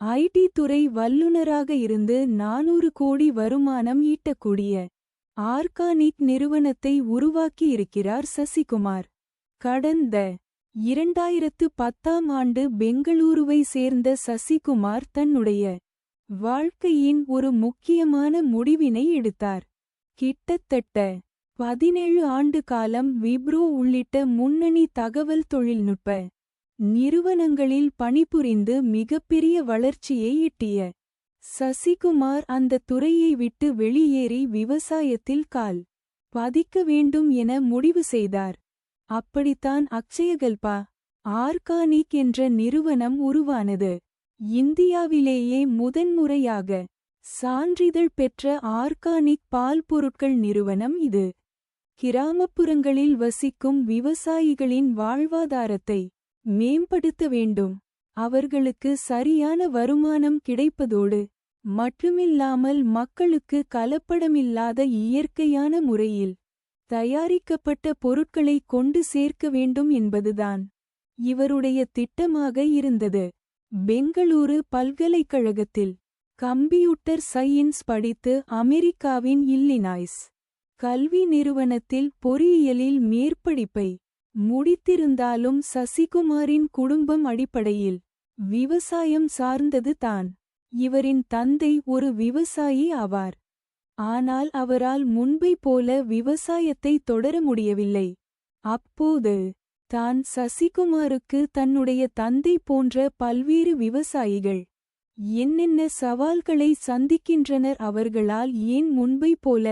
ID துறை வல்லுநராக இருந்து நானூறு கோடி வருமானம் ஈட்டக்கூடிய ஆர்கானிக் நிறுவனத்தை உருவாக்கியிருக்கிறார் சசிகுமார். கடந்த இரண்டாயிரத்து பத்தாம் ஆண்டு பெங்களூருவை சேர்ந்த சசிகுமார் தன்னுடைய வாழ்க்கையின் ஒரு முக்கியமான முடிவினை எடுத்தார். கிட்டத்தட்ட பதினேழு ஆண்டு காலம் விப்ரோ உள்ளிட்ட முன்னணி தகவல் தொழில்நுட்ப நிறுவனங்களில் பணிபுரிந்து மிகப்பெரிய வளர்ச்சியை எட்டிய சசிகுமார் அந்த துறையை விட்டு வெளியேறி விவசாயத்தில் கால் பதிக்க வேண்டும் என முடிவு செய்தார். அப்படித்தான் அக்ஷயகல்பா ஆர்கானிக் என்ற நிறுவனம் உருவானது. இந்தியாவிலேயே முதன்முறையாக சான்றிதழ் பெற்ற ஆர்கானிக் பால் பொருட்கள் நிறுவனம் இது. கிராமப்புறங்களில் வசிக்கும் விவசாயிகளின் வாழ்வாதாரத்தை மேம்படுத்த வேண்டும். அவர்களுக்கு சரியான வருமானம் கிடைப்பதோடு மட்டுமில்லாமல் மக்களுக்கு கலப்படமில்லாத இயற்கையான முறையில் தயாரிக்கப்பட்ட பொருட்களை கொண்டு சேர்க்க வேண்டும் என்பதுதான் இவருடைய திட்டமாக இருந்தது. பெங்களூரு பல்கலைக்கழகத்தில் கம்ப்யூட்டர் சயின்ஸ் படித்து அமெரிக்காவின் இல்லினாய்ஸ் கல்வி நிறுவனத்தில் பொறியியலில் மேற்படிப்பை முடித்திருந்தாலும் சசிகுமாரின் குடும்பம் அடிப்படையில் விவசாயம் சார்ந்தது தான். இவரின் தந்தை ஒரு விவசாயி ஆவார். ஆனால் அவரால் முன்பை போல விவசாயத்தை தொடர முடியவில்லை. அப்போது தான் சசிகுமாருக்கு தன்னுடைய தந்தை போன்ற பல்வேறு விவசாயிகள் என்னென்ன சவால்களை சந்திக்கின்றனர் அவர்களால் ஏன் முன்பை போல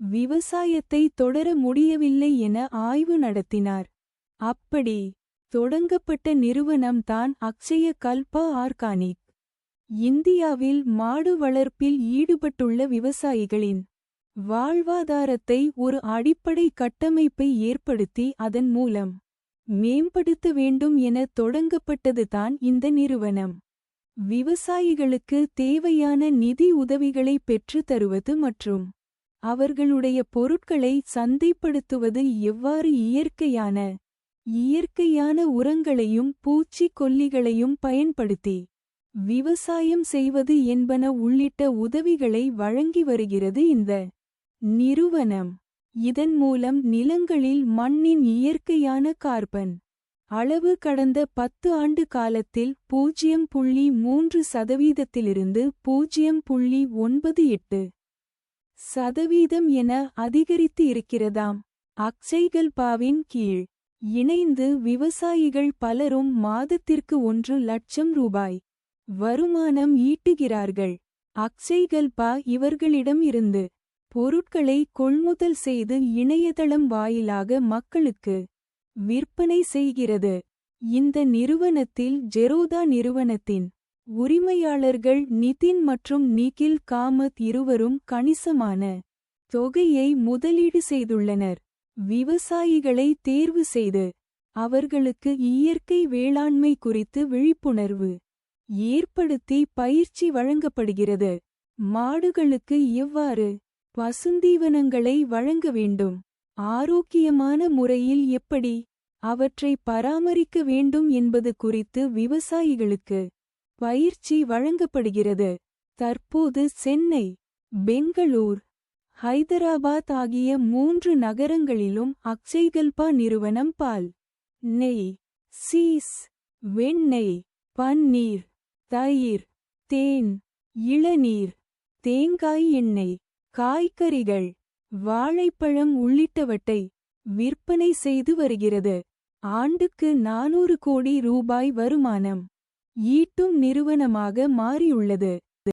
விவசாயத்தை தொடர முடியவில்லை என ஆய்வு நடத்தினார். அப்படி தொடங்கப்பட்ட நிறுவனம்தான் அக்ஷய கல்பா ஆர்கானிக். இந்தியாவில் மாடு வளர்ப்பில் ஈடுபட்டுள்ள விவசாயிகளின் வாழ்வாதாரத்தை ஒரு அடிப்படை கட்டமைப்பை ஏற்படுத்தி அதன் மூலம் மேம்படுத்த வேண்டும் என தொடங்கப்பட்டதுதான் இந்த நிறுவனம். விவசாயிகளுக்கு தேவையான நிதி உதவிகளை பெற்று தருவது மற்றும் அவர்களுடைய பொருட்களை சந்தைப்படுத்துவது எவ்வாறு இயற்கையான இயற்கையான உரங்களையும் பூச்சிக்கொல்லிகளையும் பயன்படுத்தி விவசாயம் செய்வது என்பன உள்ளிட்ட உதவிகளை வழங்கி வருகிறது இந்த நிறுவனம். இதன் மூலம் நிலங்களில் மண்ணின் இயற்கையான கார்பன் அளவு கடந்த பத்து ஆண்டு காலத்தில் பூஜ்ஜியம் புள்ளி மூன்று சதவீதத்திலிருந்து பூஜ்ஜியம் புள்ளி ஒன்பது எட்டு சதவீதம் என அதிகரித்து இருக்கிறதாம். அக்ஷய்கல்பாவின் கீழ் இணைந்து விவசாயிகள் பலரும் மாதத்திற்கு ஒன்று லட்சம் ரூபாய் வருமானம் ஈட்டுகிறார்கள். அக்ஷய்கல்பா இவர்களிடம் இருந்து பொருட்களை கொள்முதல் செய்து இணையதளம் வாயிலாக மக்களுக்கு விற்பனை செய்கிறது. இந்த நிறுவனத்தில் ஜெரோதா நிறுவனத்தின் உரிமையாளர்கள் நிதின் மற்றும் நிகில் காமத் இருவரும் கணிசமான தொகையை முதலீடு செய்துள்ளனர். விவசாயிகளை தேர்வு செய்து அவர்களுக்கு இயற்கை வேளாண்மை குறித்து விழிப்புணர்வு ஏற்படுத்தி பயிற்சி வழங்கப்படுகிறது. மாடுகளுக்கு எவ்வாறு பசுந்தீவனங்களை வழங்க வேண்டும்? ஆரோக்கியமான முறையில் எப்படி அவற்றை பராமரிக்க வேண்டும் என்பது குறித்து விவசாயிகளுக்கு பயிற்சி வழங்கப்படுகிறது. தற்போது சென்னை பெங்களூர் ஹைதராபாத் ஆகிய மூன்று நகரங்களிலும் அக்ஷய்கல்பா நிறுவனம் பால் நெய் சீஸ் வெண்ணெய் பன்னீர் தயிர் தேன் இளநீர் தேங்காய் எண்ணெய் காய்கறிகள் வாழைப்பழம் உள்ளிட்டவற்றை விற்பனை செய்து வருகிறது. ஆண்டுக்கு நானூறு கோடி ரூபாய் வருமானம் ஈட்டும் நிறுவனமாக மாறியுள்ளது.